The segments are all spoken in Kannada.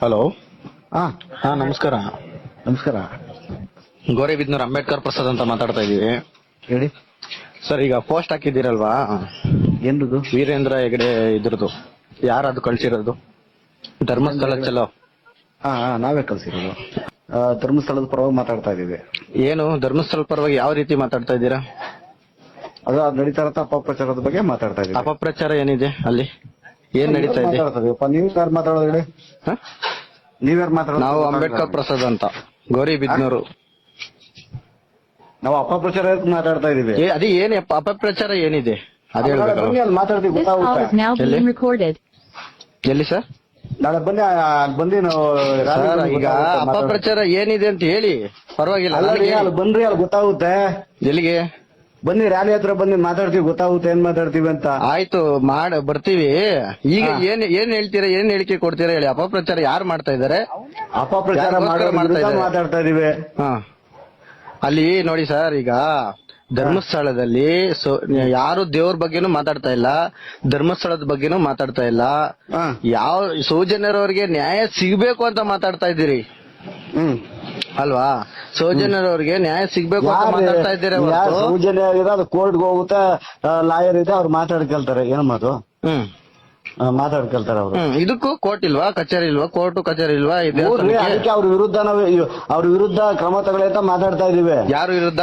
ಹಲೋ ಹಾ ಹಾ ನಮಸ್ಕಾರ. ನಮಸ್ಕಾರ. ಗೋರೆಬಿದ್ನೂರ್ ಅಂಬೇಡ್ಕರ್ ಪ್ರಸಾದ್ ಅಂತ ಮಾತಾಡ್ತಾ ಇದೀವಿ ಹೇಳಿ. ಸರ್ ಈಗ ಪೋಸ್ಟ್ ಹಾಕಿದ್ದೀರಲ್ವಾ? ಏನದು ವೀರೇಂದ್ರ ಹೆಗಡೆ ಇದ್ರದ್ದು ಯಾರು ಅದು ಕಳ್ಸಿರೋದು? ಧರ್ಮಸ್ಥಳ ಚಲೋ. ಹಾ ಹಾ ನಾವೇ ಕಳ್ಸಿರೋದು. ಆ, ಧರ್ಮಸ್ಥಳದ ಪರವಾಗಿ ಮಾತಾಡ್ತಾ ಇದೀವಿ ಏನು? ಧರ್ಮಸ್ಥಳ ಪರವಾಗಿ ಯಾವ ರೀತಿ ಮಾತಾಡ್ತಾ ಇದ್ದೀರಾ? ಅದು ಅದು ನಡೀತಾ ಇರತ್ತ ಅಪಪ್ರಚಾರದ ಬಗ್ಗೆ ಮಾತಾಡ್ತಾ ಇದೀವಿ ಅಪಪ್ರಚಾರ ಏನಿದೆ ಅಲ್ಲಿ? ಏನ್ ನಡೀತಾ ಇದೆ? ನೀವು ಯಾರು ಮಾತಾಡೋದು ಹೇಳಿ. ಹ? ನೀವ್ಯಾರು ಮಾತಾಡೋದು ನಾವು ಅಂಬೇಡ್ಕರ್ ಪ್ರಸಾದ್ ಅಂತ. ಗೌರಿ ಬಿದ್ನೂರು. ನಾವು ಅಪಪ್ರಚಾರ ಮಾತಾಡ್ತಾ ಇದೀವಿ? ಏ ಅದೇ ಏನ್ ಅಪ- ಅಪಪ್ರಚಾರ ಏನಿದೆ? ಅದೇ ನಾಳೆ ಹೇಳ್ಬೇಕಲ್ಲ ಬನ್ನಿ ಅಲ್ಲಿ ಮಾತಾಡ್ತೀವಿ This call is ಗೊತ್ತಾಗುತ್ತೆ now Hello? recorded. ಎಲ್ಲಿ ಸರ್? ನಾಳೆ ಬನ್ನಿ ಆ, ಅಲ್ಲಿ ಬಂದು ನಾವು ರಾತ್ರಿ ಸರ್ ಬಂದು ಈಗ ಗೊತ್ತಾಗುತ್ತೆ ಮಾತಾಡೋದು. ಅಪಪ್ರಚಾರ ಏನಿದೆ ಅಂತ ಹೇಳಿ. ಪರವಾಗಿಲ್ಲ ಅಲ್ಲ ರೀ ನನಗೆ ಅಲ್ಲಿ ಬನ್ರಿ ಅಲ್ಲಿ ಗೊತ್ತಾಗುತ್ತೆ. ಎಲ್ಲಿಗೆ? ಬನ್ನಿ ರ್ಯಾಲಿ ಹತ್ರ ಬನ್ನಿ ಮಾತಾಡ್ತೀವಿ ಗೊತ್ತಾಗುತ್ತೆ ಏನ್ ಮಾತಾಡ್ತೀವಿ ಅಂತ. ಆಯ್ತು ಮಾಡ ಬರ್ತೀವಿ. ಈಗ ಏನ್ ಏನ್ ಹೇಳ್ತೀರಾ ಏನ್ ಹೇಳಿಕೆ ಕೊಡ್ತೀರಾ ಹೇಳಿ. ಅಪಪ್ರಚಾರ ಯಾರು ಮಾಡ್ತಾ ಇದಾರೆ ಅಪಪ್ರಚಾರ ಮಾಡ್ತಾ ಇದ್ದಾರೆ? ಮಾತಾಡ್ತಾ ಇದೀವಿ. ಹಾ. ಅಲ್ಲಿ ನೋಡಿ ಸರ್ ಈಗ ಧರ್ಮಸ್ಥಳದಲ್ಲಿ ಸೊ- ಯಾರು ದೇವ್ರ ಬಗ್ಗೆನೂ ಮಾತಾಡ್ತಾ ಇಲ್ಲ ಧರ್ಮಸ್ಥಳದ ಬಗ್ಗೆನೂ ಮಾತಾಡ್ತಾ ಇಲ್ಲ. ಹಾ. ಯಾವ ಸೌಜನ್ಯರವರಿಗೆ ನ್ಯಾಯ ಸಿಗಬೇಕು ಅಂತ ಮಾತಾಡ್ತಾ ಇದ್ದೀರಿ. ಹ್ಮ್. ಅಲ್ವಾ? ಸೌಜನ್ಯರವ್ರಿಗೆ ನ್ಯಾಯ ಸಿಗ್ಬೇಕು ಅಂತ ಮಾತಾಡ್ತಾ ಇದ್ದೀರಿ ಹೊರ್ತು- ಇದೆ ಅದು ಕೋರ್ಟ್ಗೆ ಹೋಗುತ್ತೆ ಲಾಯರ್ ಇದೆ ಅವ್ರು ಮಾತಾಡ್ಕೊಳ್ತಾರೆ ಏನ್ ಮಾತು? ಹ್ಮ್. ಆ, ಮಾತಾಡ್ಕೊಳ್ತಾರೆ ಅವರು. ಹ್ಮ್ ಇದಕ್ಕೂ ಕೋರ್ಟ್ ಇಲ್ವಾ? ಕಚೇರಿ ಇಲ್ವಾ? ಕೋರ್ಟ್ ಕಚೇರಿ ಇಲ್ವಾ? ಅದಕ್ಕೆ ಅವ್ರ ವಿರುದ್ಧ ನಾವು ಇವ್- ಅವ್ರ ವಿರುದ್ಧ ಕ್ರಮ ತಗೊಳ್ಳಿ ಅಂತ ಮಾತಾಡ್ತಾ ಇದೀವಿ. ಯಾರು ವಿರುದ್ಧ?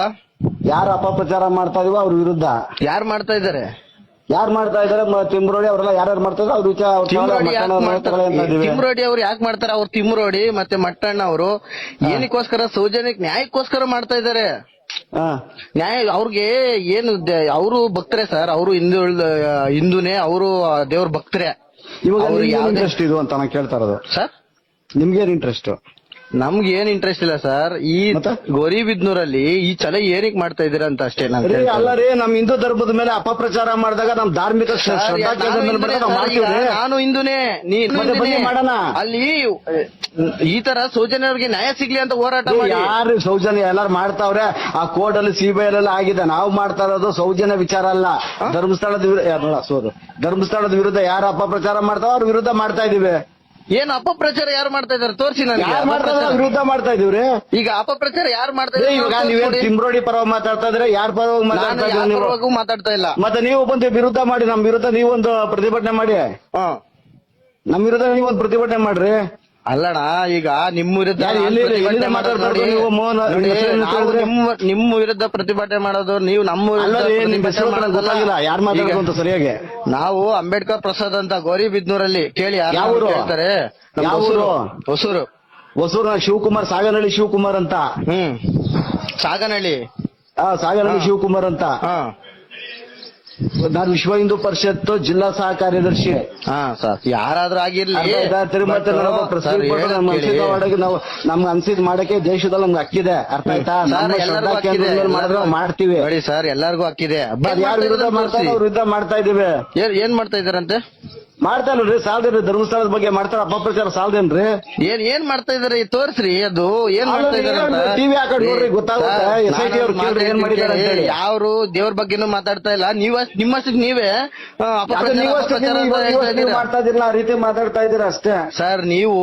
ಯಾರು ಅಪಪ್ರಚಾರ ಮಾಡ್ತಾ ಇದೀವೋ ಅವ್ರ ವಿರುದ್ಧ. ಯಾರು ಮಾಡ್ತಾ ಇದ್ದಾರೆ? ಯಾರು ಮಾಡ್ತಾ ಇದಾರೆ ಮ- ತಿಮ್ರೋಡಿ ಅವರೆಲ್ಲ ಯಾರ್ಯಾರು ಮಾಡ್ತಾ ಇದ್ದಾರೆ? ಅವ್ರ ವಿಚಾರ ಅವ್ರ ತಿಮ್ರೋಡಿ ಮಾಡ್ತಾರೆ ತಗೊಳ್ಳಿ ಅಂತ ಅವ್ರು ಯಾಕೆ ಮಾಡ್ತಾರೆ? ಅವ್ರು ತಿಮ್ರೋಡಿ ಮತ್ತೆ ಮಟ್ಟಣ್ಣ ಅವರು ಏನಕ್ಕೋಸ್ಕರ ಸೌಜನ್ಯಕ್ಕೆ ನ್ಯಾಯಕ್ಕೋಸ್ಕರ ಮಾಡ್ತಾ ಇದ್ದಾರೆ? ಹಾ. ನ್ಯಾಯ ಅವ್ರಿಗೆ ಏನು ಅವರು ಭಕ್ತರೇ ಸರ್. ಅವರು ಹಿಂದೂ ಹಿಂದೂನೇ ಅವರು ದೇವ್ರ ಭಕ್ತರೇ. ಇವಾಗ ಯಾವ್ದೇ- ಇಂಟ್ರೆಸ್ಟ್ ಇದು ಅಂತ ನಾನು ಕೇಳ್ತಾ ಇರೋದು. ಸರ್? ನಿಮ್ಗೇನ್ ಇಂಟ್ರೆಸ್ಟ್ ನಮ್ಗೆ ಏನ್ ಇಂಟ್ರೆಸ್ಟ್ ಇಲ್ಲ ಸರ್ ಈ? ಗೋರಿಬಿದ್ನೂರಲ್ಲಿ ಈ ಚಲ ಏನಕ್ಕೆ ಮಾಡ್ತಾ ಇದೀರ ಅಂತ ಅಷ್ಟೇ ನಾನು ರೀ ಅಲ್ಲ ರೀ ನಮ್ ಹಿಂದೂ ಧರ್ಮದ ಮೇಲೆ ಅಪಪ್ರಚಾರ ಮಾಡಿದಾಗ ನಮ್ ಧಾರ್ಮಿಕ ಶ್ರ- ಶ್ರದ್ಧಾ ನಾನು ಹಿಂದೂನೇ ಬರೋದು ನಾವು ಮಾಡ್ತೀವಿ ನಾನು ಹಿಂದೂನೇ. ನೀನು ಮತ್ತೆ ಬನ್ನಿ ಹಿಂದೂನೇ. ಮಾಡೋಣ. ಅಲ್ಲಿ ಈ ತರ ಸೌಜನ್ಯವ್ರಿಗೆ ನ್ಯಾಯ ಸಿಗ್ಲಿ ಅಂತ ಹೋರಾಟ ಮಾಡಿ. ಯಾರು ಸೌಜನ್ಯ ಎಲ್ಲಾರು ಮಾಡ್ತಾವ್ರೆ? ಆ ಕೋರ್ಟ್ ಅಲ್ಲಿ ಸಿಬಿಐ ಎಲ್ಲ ಆಗಿದೆ. ನಾವು ಮಾಡ್ತಾ ಇರೋದು ಸೌಜನ್ಯ ವಿಚಾರ ಅಲ್ಲ. ಧರ್ಮಸ್ಥಳದ ವಿರುದ್ಧ ಧರ್ಮಸ್ಥಳದ ವಿರುದ್ಧ ಯಾರು ಅಪಪ್ರಚಾರ ಮಾಡ್ತಾವ ಅವ್ರ ವಿರುದ್ಧ ಮಾಡ್ತಾ ಇದೀವಿ ಏನ್ ಅಪಪ್ರಚಾರ ಯಾರು ಮಾಡ್ತಾ ಇದಾರೆ ತೋರಿಸಿ ಯಾರು ಮಾಡ್ತಾ ವಿರುದ್ಧ ಮಾಡ್ತಾ ಇದೀವ್ರಿ ಈಗ ಅಪಪ್ರಚಾರ ಯಾರು ಮಾಡ್ತಾ ಇದ್ದಾರೆ ಇದಾರೆ ಇವಾಗ ತೋರ್ಸಿ ನೀವೇನ್ ಕೊಡಿ. ತಿಮ್ರೋಡಿ ಪರವಾಗಿ ಮಾತಾಡ್ತಾ ಇದ್ರೆ ಯಾರ ಪರವಾಗಿ ನಾನು ಮಾತಾಡ್ತಾ ಯಾರ ಇದ್ದೀರಾ ನೀವು? ಪರವಾಗೂ ಮಾತಾಡ್ತಾ ಇಲ್ಲ. ಮತ್ತೆ ನೀವು ಬಂದು ವಿರುದ್ಧ ಮಾಡಿ ನಮ್ ವಿರುದ್ಧ ನೀವೊಂದು ಪ್ರತಿಭಟನೆ ಮಾಡಿ. ಹಾ. ನಮ್ ವಿರುದ್ಧ ನೀವೊಂದು ಪ್ರತಿಭಟನೆ ಮಾಡ್ರಿ. ಅಲ್ಲಣ್ಣ ಈಗ ನಿಮ್ಮ ವಿರುದ್ಧ ಯಾರು ನಾನು ಎಲ್ಲಿ- ಪ್ರತಿಭಟನೆ ಎಲ್ಲಿಂದ ಮಾಡೋದು ಮಾತಾಡ್ತಾ ನೋಡಿ. ಇರೋದು ನೀವು ಮೋಹನ್? ನೋಡಿ, ನಿಮ್ಮ ಹೆಸರು ನಾವು ಹೇಳಿದ್ರೆ? ನಿಮ್ಮ ನಿಮ್ಮ ವಿರುದ್ಧ ಪ್ರತಿಭಟನೆ ಮಾಡೋದು ನೀವು ನಮ್ಮ ವಿರುದ್ಧ ನಿಮ್ ಪ್ರತಿಭಟನೆ ಹೆಸರು ನನಗೆ ಗೊತ್ತಾಗಿಲ್ಲ ಯಾರು ಮಾತಾಡೋದು ಅಂತ ಸರಿಯಾಗಿ ನಾವು ಅಂಬೇಡ್ಕರ್ ಪ್ರಸಾದ್ ಅಂತ ಗೋರಿಬಿದ್ನೂರಲ್ಲಿ ಕೇಳಿ ಯಾರು ಯಾವ ಊರು? ಕೇಳ್ತಾರೆ ನಮ್ಮ ಯಾವ ಹೊಸೂರು. ಊರು? ಹೊಸೂರು ಶಿವಕುಮಾರ್ ಸಾಗನಹಳ್ಳಿ ಶಿವಕುಮಾರ್ ಅಂತ ಹ್ಮ್ ಸಾಗನಹಳ್ಳಿ ಆ ಸಾಗರಹಳ್ಳಿ ಶಿವಕುಮಾರ್ ಅಂತ ಹಾ ನಾನು ವಿಶ್ವ ಹಿಂದೂ ಪರಿಷತ್ ಜಿಲ್ಲಾ ಸಹ ಕಾರ್ಯದರ್ಶಿ ಹಾ ಸರ್ ಯಾರಾದ್ರೂ ಆಗಿರ್ಲಿ ಮತ್ತೆ ನಾವು ನಮ್ಗೆ ಅನ್ಸಿದ್ ಮಾಡಕ್ಕೆ ದೇಶದಲ್ಲಿ ನಮ್ಗೆ ಹಕ್ಕಿದೆ. ಅರ್ಥ ಆಯ್ತಾ? ಮಾಡ್ತೀವಿ. ನೋಡಿ ಸರ್ ಎಲ್ಲರಿಗೂ ಹಕ್ಕಿದೆ. ವಿರುದ್ಧ ಮಾಡ್ತಾ ಇದೀವಿ. ಏನ್ ಏನ್ ಮಾಡ್ತಾ ಇದಾರಂತೆ ಮಾಡ್ತಾ ನೋಡ್ರಿ ಸಾಲದೇನ್ರಿ ಧರ್ಮಸ್ಥಳದ ಬಗ್ಗೆ ಮಾಡ್ತಾರ ಅಪಪ್ರಚಾರ ಸಾಲದೇನ್ರಿ ಏನ್ ಏನ್ ಮಾಡ್ತಾ ಇದಾರೆ ತೋರ್ಸ್ರಿ ಅದು ಏನ್ ಮಾಡ್ತಾ? TV ಹಾಕೊಂಡ್ ನೋಡ್ರಿ, ಗೊತ್ತಾಗುತ್ತೆ. ಅವ್ರು ಕೇಳ್ರಿ ಏನ್ ಮಾಡಿದ್ದಾರೆ ಅಂತ ಹೇಳಿ. ಯಾರು ದೇವ್ರ ಬಗ್ಗೆನು ಮಾತಾಡ್ತಾ ಇಲ್ಲ ನೀವ್ ನಿಮ್ಮಷ್ಟಕ್ಕೆ ನೀವೇ ಆ, ಅದು ಅಪಪ್ರಚಾರ, ನೀವು ಅಷ್ಟೇ ಅಪಪ್ರಚಾರ ನೀವು ಅಂತ ಇವತ್ತು ಹೇಳ್ತಾ ನೀವು ಇದ್ದೀರಾ. ಮಾಡ್ತಾ ಆ ರೀತಿ ಮಾತಾಡ್ತಾ ಇದ್ದೀರಾ ಅಷ್ಟೇ ಸರ್ ನೀವು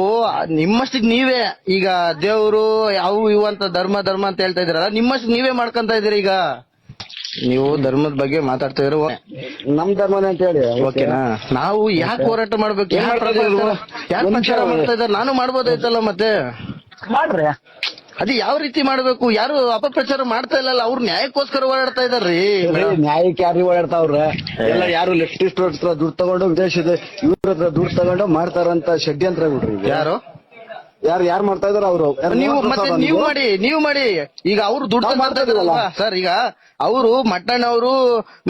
ನಿಮ್ಮಷ್ಟಕ್ಕೆ ನೀವೇ ಈಗ ದೇವ್ರು ಅವು ಇವಂತ ಅಂತ ಧರ್ಮ ಧರ್ಮ ಅಂತ ಹೇಳ್ತಾ ಇದ್ರಲ್ಲ ನಿಮ್ಮಷ್ಟಕ್ಕೆ ನೀವೇ ಮಾಡ್ಕೊಂತ ಇದೀರಿ ಈಗ ನೀವು ಧರ್ಮದ ಬಗ್ಗೆ ಮಾತಾಡ್ತಾ ಇರೋ ನಮ್ ಧರ್ಮನೇ ಅಂತ ಹೇಳಿ ಓಕೆನಾ? ನಾವು ಯಾಕೆ ಹೋರಾಟ ಮಾಡ್ಬೇಕು? ಯಾಕೆ ಮಾಡ್ತಾ ಇದ್ದಾರೆ ನಾನು ಮಾಡ್ಬೋದಾಯ್ತಲ್ಲ ಮತ್ತೆ? ಮಾಡ್ರಿ. ಅದು ಯಾವ ರೀತಿ ಮಾಡ್ಬೇಕು? ಯಾರು ಅಪಪ್ರಚಾರ ಮಾಡ್ತಾ ಇಲ್ಲ ಅವ್ರು ನ್ಯಾಯಕ್ಕೋಸ್ಕರ ಓಡಾಡ್ತಾ ಇದಾರ್ರಿ ರೀ, ನ್ಯಾಯಕ್ಕೆ ಯಾರು ಓಡಾಡ್ತಾವ್ರ ಎಲ್ಲ ಯಾರು ಲೆಫ್ಟಿಸ್ಟ್ ಹತ್ರ ದುಡ್ಡು ತಗೊಂಡು ವಿದೇಶದ ಇವ್ರ ಹತ್ರ ದುಡ್ಡು ತಗೊಂಡು ಮಾಡ್ತಾರಂತ ಷಡ್ಯಂತ್ರ ಬಿಡ್ರಿ ಯಾರು? ಯಾರು ಯಾರು ಮಾಡ್ತಾ ಇದಾರೆ ಅವರು. ನೀವು ಮತ್ತೆ ನೀವು ಮಾಡಿ ನೀವು ಮಾಡಿ. ಈಗ ಅವ್ರು ದುಡ್ಡು ನಾವ್ ಮಾಡ್ತಾ ಇದಾರಲ್ವಾ? ಇದೀವಲ್ಲ. ಸರ್ ಈಗ ಅವರು ಮಟ್ಟಣ್ಣ ಅವರು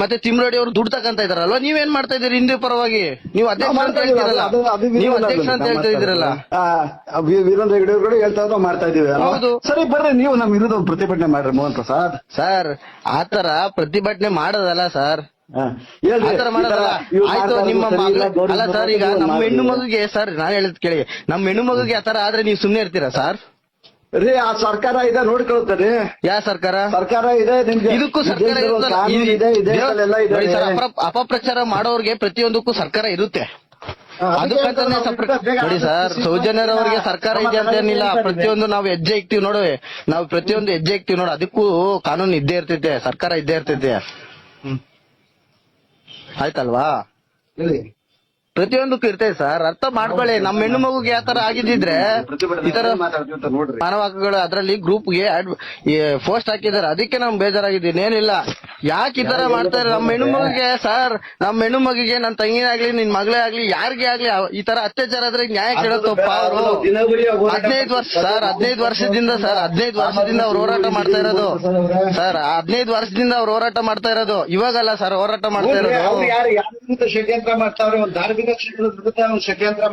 ಮತ್ತೆ ತಿಮ್ರೋಡಿ ಅವರು ದುಡ್ಡು ತಕಂತ ಇದಾರಲ್ವಾ? ನೀವೇನ್ ಮಾಡ್ತಾ ಇದೀರಿ ಹಿಂದೂ ಪರವಾಗಿ? ನೀವು ಅಧ್ಯಕ್ಷ ಅಂತ ಹೇಳ್ತೀರಲ್ಲ. ನೀವು ಅಧ್ಯಕ್ಷ ಅಂತ ಹೇಳ್ತಾ ಇದ್ದೀರಲ್ಲ. ವೀರೇಂದ್ರ ಹೆಗಡೆ ಅವರು ಹೇಳ್ತಾ ಇದ್ರು ಮಾಡ್ತಾ ಇದೀವಿ ಅಲ್ವಾ? ಹೌದು. ಸರಿ ಬರ್ರಿ ನೀವು ನಮ್ ವಿರುದ್ಧ ಒಂದ್ ಪ್ರತಿಭಟನೆ ಮಾಡ್ರಿ ಮೋಹನ್ ಪ್ರಸಾದ್. ಸರ್ ಆತರ ಪ್ರತಿಭಟನೆ ಮಾಡೋದಲ್ಲ ಸರ್. ಆಯ್ತು ನಿಮ್ಮ ಅಲ್ಲ ಸರ್ ಈಗ ನಮ್ಮ. ಹೆಣ್ಣು ಮಗುಗೆ ಸರ್ ನಾನು ಹೇಳಿದ್ ಕೇಳಿ. ನಮ್ಮ ಹೆಣ್ಣು ಮಗುಗೆ ಆತರ ಆದ್ರೆ ನೀವು ಸುಮ್ನೆ ಇರ್ತೀರಾ ಸರ್? ರೀ ಆ ಸರ್ಕಾರ ಇದೆ ನೋಡ್ಕೊಳ್ತಾರೆ ಯಾ ಸರ್ಕಾರ? ಸರ್ಕಾರ ಇದೆ ನಿಮ್ಗೆ ಇದಕ್ಕೂ ಸರ್ಕಾರ ಅಪಪ್ರಚಾರ ಮಾಡೋರ್ಗೆ ಪ್ರತಿಯೊಂದಕ್ಕೂ ಸರ್ಕಾರ ಇರುತ್ತೆ. ಅದಕ್ಕಂತಾನೆ ನೋಡಿ ಸರ್ ಸೌಜನ್ಯರವರಿಗೆ ಸರ್ಕಾರ ಇದೆ ಅಂತ ಏನಿಲ್ಲ ಪ್ರತಿಯೊಂದು ನಾವು ಹೆಜ್ಜೆ ಇಕ್ತಿವಿ ನೋಡು. ನಾವು ಪ್ರತಿಯೊಂದು ಹೆಜ್ಜೆ ಇಕ್ತಿವಿ ನೋಡು ಅದಕ್ಕೂ ಕಾನೂನು ಇದ್ದೇ ಇರ್ತೈತೆ ಸರ್ಕಾರ ಇದ್ದೇ ಇರ್ತೈತೆ. ಆಯ್ತಲ್ವಾ? ಹೇಳಿ. ಪ್ರತಿಯೊಂದಕ್ಕೂ ಇರ್ತೈತೆ ಸರ್. ಅರ್ಥ ಮಾಡ್ಕೊಳ್ಳಿ. ನಮ್ಮ ಹೆಣ್ಣು ಮಗುಗೆ ಯಾವ ತರ ಆಗಿದ್ದಿದ್ರೆ ಈ ತರ ಮಾನವ ಹಕ್ಕುಗಳು ಅದರಲ್ಲಿ ಗ್ರೂಪ್ಗೆ ಪೋಸ್ಟ್ ಹಾಕಿದ್ದಾರೆ. ಅದಕ್ಕೆ ನಮ್ ಬೇಜಾರಾಗಿದ್ದೀನಿ. ಏನಿಲ್ಲ. ಯಾಕೆ ಈ ತರ ಮಾಡ್ತಾರೆ ನಮ್ಮ ಹೆಣ್ಣು ಮಗಿಗೆ ಸರ್ ನಮ್ಮ ಹೆಣ್ಣು ಮಗಿಗೆ ನನ್ ತಂಗಿನೇ ಆಗ್ಲಿ ನಿನ್ ಮಗಳೇ ಆಗ್ಲಿ ಯಾರಿಗೆ ಆಗ್ಲಿ ಈ ತರ ಅತ್ಯಾಚಾರ ಆದ್ರೆ ನ್ಯಾಯ ಕೇಳತ್ತಪ್ಪ ಅವರು ಹದಿನೈದು ವರ್ಷ ಸರ್ ಹದಿನೈದು ವರ್ಷದಿಂದ ಸರ್ ಹದಿನೈದು ವರ್ಷದಿಂದ ಅವ್ರು ಹೋರಾಟ ಮಾಡ್ತಾ ಇರೋದು. ಸರ್ ಹದಿನೈದು ವರ್ಷದಿಂದ ಅವ್ರು ಹೋರಾಟ ಮಾಡ್ತಾ ಇರೋದು. ಇವಾಗಲ್ಲ ಸರ್ ಹೋರಾಟ ಮಾಡ್ತಾ ಇರೋದು. ಯಾರು ಷಡ್ಯಂತ್ರ ಮಾಡ್ತಾವ್ರೆ ಒಂದು ಧಾರ್ಮಿಕ ಷಡ್ಯಂತ್ರ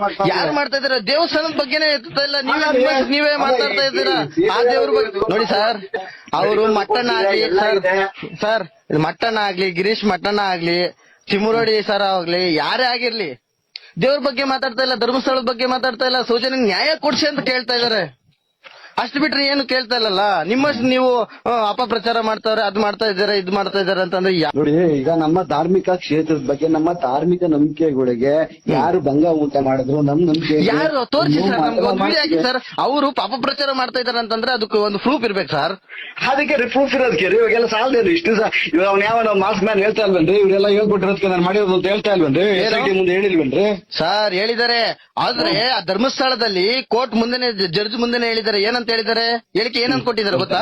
ಮಾಡ್ತಾ ಇದ್ದೀರಾ? ದೇವಸ್ಥಾನದ ಬಗ್ಗೆನೇ ಎತ್ತಾ ಇಲ್ಲ? ನೀವೇ ನೀವೇ ಮಾತಾಡ್ತಾ ಇದ್ದೀರಾ? ಆ ದೇವ್ರ ಬಗ್ಗೆ ನೋಡಿ ಸರ್ ಅವರು ಮಟ್ಟಣ್ಣ ಆಗ್ಲಿ ಸರ್ ಸರ್ ಇದು ಮಟ್ಟಣ್ಣ ಆಗ್ಲಿ, ಗಿರೀಶ್ ಮಟ್ಟಣ್ಣ ಆಗ್ಲಿ ಚಿಮುರೋಡಿ ಸರ್ ಆಗ್ಲಿ, ಯಾರೇ ಆಗಿರ್ಲಿ, ದೇವ್ರ ಬಗ್ಗೆ ಮಾತಾಡ್ತಾ ಇಲ್ಲ, ಧರ್ಮಸ್ಥಳದ ಬಗ್ಗೆ ಮಾತಾಡ್ತಾ ಇಲ್ಲ ಸೂಚನೆ ನ್ಯಾಯ ಕೊಡ್ಸಿ ಅಂತ ಕೇಳ್ತಾ ಇದಾರೆ ಅಷ್ಟು ಬಿಟ್ರೆ ಏನು ಕೇಳ್ತಾ ಇಲ್ಲಲ್ಲ? ನಿಮ್ಮಷ್ಟು ನೀವು ಆ, ಅಪಪ್ರಚಾರ ಮಾಡ್ತಾವ್ರೆ ಅದ್ ಮಾಡ್ತಾ ಇದಾರೆ ಇದ್ ಮಾಡ್ತಾ ಇದಾರೆ ಅಂತಂದ್ರೆ ಯಾ- ನೋಡಿ ಈಗ ನಮ್ಮ ಧಾರ್ಮಿಕ ಕ್ಷೇತ್ರದ ಬಗ್ಗೆ ನಮ್ಮ ಧಾರ್ಮಿಕ ನಂಬಿಕೆಗಳಿಗೆ ಯಾರು ಭಂಗ ಊಟ ಮಾಡಿದ್ರು? ನಮ್ ನಂಬಿಕೆ ಯಾರು ತೋರಿಸಿ ಸರ್ ನಮ್ಗೆ ಒಂದು ವಿಡಿಯೋ ಹಾಕಿ ಸರ್. ಅವರು ಅಪಪ್ರಚಾರ ಮಾಡ್ತಾ ಇದಾರೆ ಅಂತಂದ್ರೆ ಅದಕ್ಕೆ ಒಂದು ಪ್ರೂಫ್ ಇರ್ಬೇಕು ಸರ್. ಅದಕ್ಕೆ ಪ್ರೂಫ್ ಇರೋದಕ್ಕೆ ರೀ ಇವಾಗೆಲ್ಲ ಇಲ್ಲ. ಇಷ್ಟು ಇವಾಗ ಅವ್ನ ಯಾವ ಮಾಸ್ಕ್ ಮ್ಯಾನ್ ಹೇಳ್ತಾ ಇಲ್ವೇನ್ರಿ? ಇವರೆಲ್ಲ ಹೇಳ್ಬಿಟ್ಟಿರೋದಕ್ಕೆ ನಾನು ಮಾಡಿರೋದು ಅಂತ ಹೇಳ್ತಾ ಇಲ್ವೇನ್ರಿ? ಟಿ ಮುಂದೆ ಹೇಳಿಲ್ವೇನ್ರಿ? ಸರ್ ಹೇಳಿದ್ದಾರೆ. ಆದ್ರೆ ಆ ಧರ್ಮಸ್ಥಳದಲ್ಲಿ ಕೋರ್ಟ್ ಮುಂದೆನೆ ಜಡ್ಜ್ ಮುಂದೆನೆ ಹೇಳಿದಾರೆ ಏನಂತ ಹೇಳಿದ್ದಾರೆ? ಹೇಳಿಕೆ ಏನಂತ ಕೊಟ್ಟಿದ್ದಾರೆ ಗೊತ್ತಾ?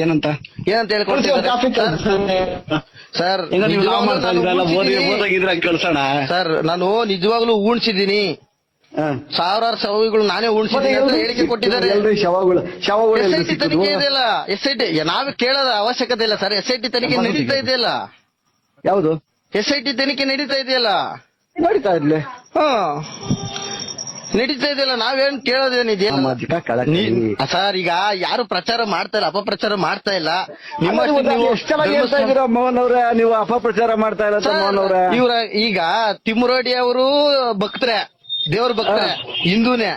ಏನಂತ? ಏನಂತ ಹೇಳಿ ಸರ್ ಕಳ್ಸೋಣ. ಸರ್ ನಾನು ನಿಜವಾಗ್ಲೂ ಊಣಿಸಿದ್ದೀನಿ ಸಾವಿರಾರು ಶವಗಳು ನಾನೇ ಊಣಿಸಿದ್ದೀನಿ ಅಂತ ಹೇಳಿಕೆ ಕೊಟ್ಟಿದ್ದಾರೆ. ಶವಗಳು ಶವಗಳು ಎಸ್ ಐ ಟಿ ಸಿಕ್ಕಿದ್ವು? ತನಿಖೆ ಇದೆಯಲ್ಲ ಎಸ್ ಐ ಟಿ. ನಾವೇ ಕೇಳೋದ ಅವಶ್ಯಕತೆ ಇಲ್ಲ ಸರ್ ಎಸ್ ಐ ಟಿ ತನಿಖೆ ನಡೀತಾ ಇದೆಯಲ್ಲ. ಯಾವುದು? ಎಸ್ ಐ ಟಿ ತನಿಖೆ ನಡೀತಾ ಇದೆಯಲ್ಲ. ನಡೀತಾ ಇರ್ಲಿ. ಹಾ. ನಡೀತಾ ಇದೆಯಲ್ಲ ನಾವೇನ್ ಕೇಳೋದೇನಿದೆ ಸಾಮಾಜಿಕ ಕಳಕಳಿ. ನೀ- ಸರ್ ಈಗ ಯಾರು ಪ್ರಚಾರ ಮಾಡ್ತಾ ಇಲ್ಲ ಅಪಪ್ರಚಾರ ಮಾಡ್ತಾ ಇಲ್ಲ. ನಿಮ್ಮಷ್ಟು ನೀವು ಎಷ್ಟ್ ಹೇಳ್ತಾ ಧರ್ಮಸ್ಥಳ- ಇದ್ದೀರಾ ಮೋಹನ್ ಅವ್ರೆ ನೀವು ಅಪಪ್ರಚಾರ ಮಾಡ್ತಾ ಇಲ್ಲ ಸರ್, ಮೋಹನ್ ಅವ್ರೆ. ಇವ್ರ ಈಗ ತಿಮ್ಮರೋಡಿ ಅವರು ಭಕ್ತರೆ ದೇವ್ರ ಭಕ್ತರೆ ಹಿಂದೂನೇ.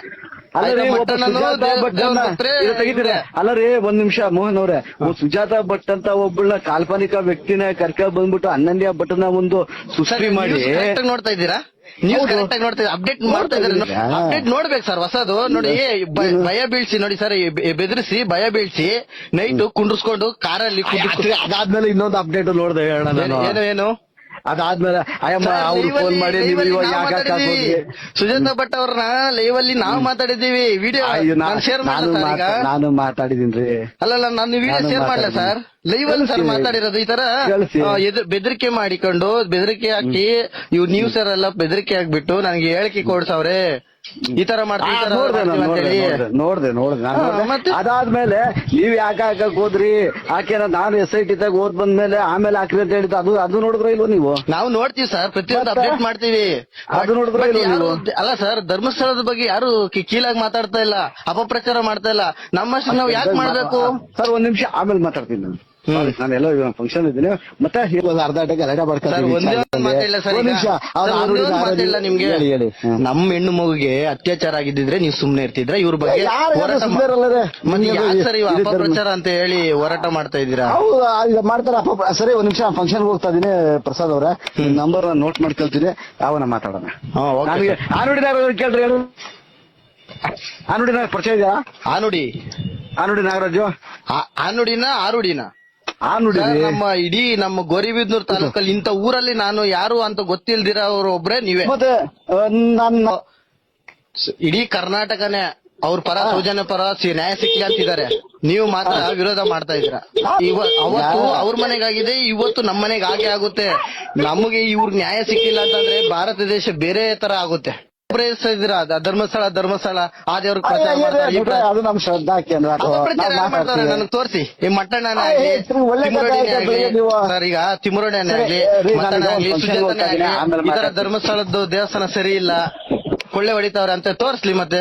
ಅಲ್ಲ ರೀ, ಆಯ್ತಾ, ಒಬ್ಬ ಸುಜಾತ ಭಟ್ ದೇವ್ರ ಅನ್ನ- ಭಕ್ತರೆ ಇದು ತೆಗಿತೀರ? ಅಲ್ಲ ರೀ ಒಂದ್ ನಿಮಿಷ ಮೋಹನ್ ಅವ್ರೆ. ಒಬ್ಬ ಸುಜಾತ ಭಟ್ ಅಂತ ಒಬ್ಬಳ ಕಾಲ್ಪನಿಕ ವ್ಯಕ್ತಿನ ಕರ್ಕ ಬಂದ್ಬಿಟ್ಟು ಹನ್ನೊಂದೇ ಭಟ್ನ ಒಂದು ಸುಸರಿ ಮಾಡಿ. ನೋಡ್ತಾ ಇದ್ದೀರಾ? ನ್ಯೂಸ್ ಹೌದು. ಕರೆಕ್ಟ್ ಆಗಿ ನೋಡ್ತಾ ಇದ್ದೀರಾ. ಅಪ್ಡೇಟ್ ಮಾಡ್ತಾ ಇದ್ದೀರಾ? ಅಪ್ಡೇಟ್ ನೋಡ್ಬೇಕು ಸರ್ ಹೊಸದು. ನೋಡಿ ಭಯ- ಭಯ ಬೀಳ್ಸಿ ನೋಡಿ ಸರ್ ಬೆದರಿಸಿ ಭಯ ಬೀಳ್ಸಿ ನೈಟ್ ಕುಂಡ್ರಿಸ್ಕೊಂಡು ಕಾರಲ್ಲಿ ಕುಂಡ್ರಿಸ್ಕೊಂಡು ಅದಾದ್ಮೇಲೆ ಇನ್ನೊಂದು ಅಪ್ಡೇಟ್ ನೋಡ್ದೆ ಹೇಳೋಣ ಏನು ಏನು? ಅದಾದ್ಮೇಲೆ ಅಯ್ಯಮ್ಮ ಅವ್ರು ಫೋನ್ ಮಾಡಿ ನೀವು ಇವಾಗ ಯಾಕೆ? ಸುಜಾತ ಭಟ್ ಅವ್ರನ್ನ ಲೈವ್ ಅಲ್ಲಿ ನಾವು ಮಾತಾಡಿದೀವಿ. ವಿಡಿಯೋ ಶೇರ್ ನಾನು ಮಾತಾಡಿದೀನಿ ಅಲ್ಲಲ್ಲ ನಾನು ವಿಡಿಯೋ ಶೇರ್ ಮಾಡ್ಲಾ ಸರ್. ಲೈವ್ ಅಲ್ಲಿ ಸರ್ ಮಾತಾಡಿರೋದು ಈ ತರ. ಬೆದರಿಕೆ ಮಾಡಿಕೊಂಡು ಬೆದರಿಕೆ ಹಾಕಿ ಇವ್ ನ್ಯೂಸ್ ಎಲ್ಲ ಬೆದರಿಕೆ ಹಾಕ್ಬಿಟ್ಟು ನನಗೆ ಹೇಳಿಕೆ ಕೊಡ್ಸವ್ರೆ ಈ ತರ ಮಾಡ್ತೀವಿ ನೋಡ್ದೆ ನೋಡ್ದೆ? ಅದಾದ್ಮೇಲೆ ನೀವ್ ಯಾಕೆ ಹಾಕಕ್ ಹೋದ್ರಿ? ಆಕೆ ನಾನು ಎಸ್ ಐ ಟಿ ತಾಗ ಓದ್ ಬಂದ್ಮೇಲೆ ಆಮೇಲೆ ಹಾಕ್ರಿ ಅಂತ ಹೇಳಿದ್ದು ಅದು ಅದು ನೋಡಿದ್ರ ಇಲ್ವ ನೀವು? ನಾವು ನೋಡ್ತೀವಿ ಸರ್ ಪ್ರತಿಯೊಂದು? ಅಪ್ಡೇಟ್ ಮಾಡ್ತೀವಿ. ಅದು ನೋಡಿದ್ರ? ಅಲ್ಲ ಸರ್ ಧರ್ಮಸ್ಥಳದ ಬಗ್ಗೆ ಯಾರು ಕೀಳಾಗಿ ಮಾತಾಡ್ತಾ ಇಲ್ಲ ಅಪಪ್ರಚಾರ ಮಾಡ್ತಾ ಇಲ್ಲ. ನಮ್ಮಷ್ಟು ನಾವು ಯಾಕೆ ಮಾಡ್ಬೇಕು? ಸರ್ ಒಂದ್ ನಿಮಿಷ ಆಮೇಲೆ ಮಾತಾಡ್ತೀನಿ ನಾನು. Sorry, ಎಲ್ಲ ಫಂಕ್ಷನ್ ಇದ್ದೀನಿ. ಮತ್ತೆ ಅರ್ಧ ಗಂಟೆ ಗಲಾಟೆ ಮಾತಿಲ್ಲ ನಿಮ್ಗೆ. ಹೇಳಿ ಹೇಳಿ. ನಮ್ಮ ಹೆಣ್ಣು ಮಗುಗೆ ಅತ್ಯಾಚಾರ ಆಗಿದ್ದಿದ್ರೆ ನೀವು ಸುಮ್ನೆ ಇರ್ತಿದ್ರ? ಇವ್ರ ಬಗ್ಗೆ ಸರಿ ಅಪಪ್ರಚಾರ ಅಂತ ಹೇಳಿ ಹೋರಾಟ ಮಾಡ್ತಾ ಇದ್ದೀರಾ? ಹೌದು ಮಾಡ್ತಾರ ಸರಿ ಒಂದ್ ನಿಮಿಷ ಫಂಕ್ಷನ್ ಹೋಗ್ತಾ ಇದೀನಿ ಪ್ರಸಾದ್ ಅವ್ರ. ನಂಬರ್ ನೋಟ್ ಮಾಡ್ಕೊಳ್ತೀನಿ ಯಾವನ ಮಾತಾಡೋಣ? ಆ ನುಡಿನಾಗ ಕೇಳ್ರಿ ಹೇಳು. ಆ ನುಡಿನಾಗ ಪರಿಚಯ ಇದೆಯಾ? ಆ ಆನುಡಿ ನುಡಿ ನಾಗರಾಜು ಆನುಡಿನ ಆರುಡಿನ. ಆ ನುಡಿ ಸರ್, ನಮ್ಮ ಇಡೀ ನಮ್ಮ ಗೋರಿಬಿದ್ನೂರ್ ತಾಲೂಕಲ್ಲಿ ಇಂತ ಊರಲ್ಲಿ ನಾನು ಯಾರು ಅಂತ ಗೊತ್ತಿಲ್ದಿರ ಅವ್ರ ಒಬ್ರೆ ನೀವೇ. ಮತ್ತೆ ಆ, ನನ್ನ ಇಡೀ ಕರ್ನಾಟಕನೇ ಅವ್ರ ಪರ ಸೌಜನ್ಯ ಪರ ಸಿ- ನ್ಯಾಯ ಸಿಕ್ಲಿ ಅಂತಿದ್ದಾರೆ ನೀವು ಮಾತ್ರ ವಿರೋಧ ಮಾಡ್ತಾ ಇದ್ದೀರಾ. ಇವ ಅವತ್ತು ಅವ್ರ ಮನೆಗಾಗಿದೆ ಇವತ್ತು ನಮ್ಮ ಮನೆಗೆ ಹಾಗೆ ಆಗುತ್ತೆ. ನಮಗೆ ಇವ್ರ ನ್ಯಾಯ ಸಿಕ್ಕಿಲ್ಲ ಅಂತಂದ್ರೆ ಭಾರತ ದೇಶ ಬೇರೆ ತರ ಆಗುತ್ತೆ. ಅದ- ಧರ್ಮಸ್ಥಳ ಧರ್ಮಸ್ಥಳ ಆ ದೇವ್ರ ಪ್ರಚಾರ ಮಾಡ್ತಾರೆ ಈ ಪ್ರ- ಅದು ನಮ್ ಶ್ರದ್ಧಾ ಕೇಂದ್ರ ಅದು ಅಪಪ್ರಚಾರ ನಾವ್ ಯಾರ್ ಮಾಡ್ತಾರೆ ಮಾತಾಡ್ತೀವಿ. ನನಗೆ ತೋರಿಸಿ ಈ ಮಟ್ಟಣ್ಣನೇ ಏ, ಒಳ್ಳೆ ಕಥೆ ತಿಮ್ಮರೋಡಿನೇ ಆಯ್ತು ಆಗ್ಲಿ ನೀವು. ಸರ್ ಈಗ ತಿಮ್ಮರೋಡಿನೇ ಆಗ್ಲಿ ರೀ, ನಾನು ಮಟ್ಟಣ್ಣ ಆಗ್ಲಿ function ಸುಜಾತನೇ ಹೋಗ್ತಾ ಆಗ್ಲಿ ಇದ್ದೀನಿ, ಆಮೇಲೆ ಈ ತರ ಮಾತಾಡ್ತೀನಿ. ಧರ್ಮಸ್ಥಳದ್ದು ದೇವಸ್ಥಾನ ಸರಿ ಇಲ್ಲ ಕೊಳ್ಳೆ ಹೊಡಿತಾವ್ರೆ ಅಂತ ತೋರಿಸ್ಲಿ ಮತ್ತೆ